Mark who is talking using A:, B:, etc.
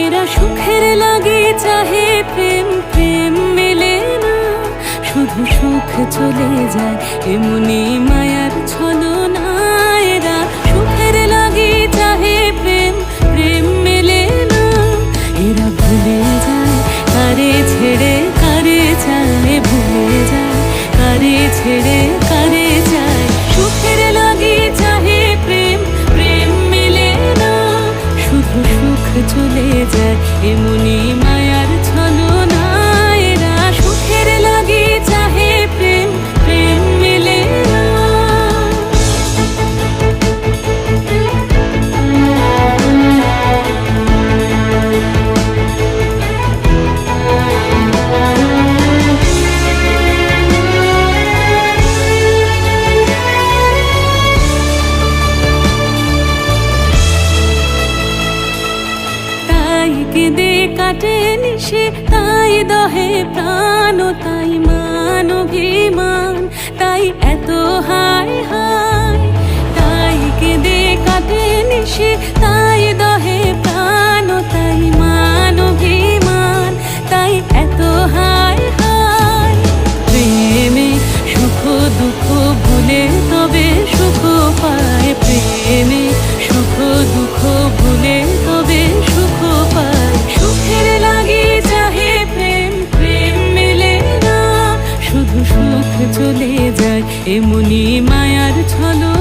A: এরা সুখের লাগে, চাহে প্রেম প্রেম মেলে না। শুধু সুখ চলে যায়, এমনি মায়ার ছলনা এরা। সুখের লাগে, চাহে প্রেম প্রেম মেলে না। এরা ভুলে যায়, কারে ছেড়ে, কারে চায়, ভুলে যায়, কারে ছেড়ে, কারে চায়। সুখের লাগে, চাহে প্রেম প্রেম মেলে না। শুধু সুখ চলে এমনি মায়ার কেঁদে কাটে নিশে, তাই দহে প্রাণ, তাই মান তাই এত হায় হায়। তাই কেঁদে কাটে নিশে, তাই দহে প্রাণ, তাই মান তাই এত হায় হায়। প্রেমে সুখ দুঃখ ভুলে তবে সুখ পায় প্রেমে। এমনি মায়ার ছলো।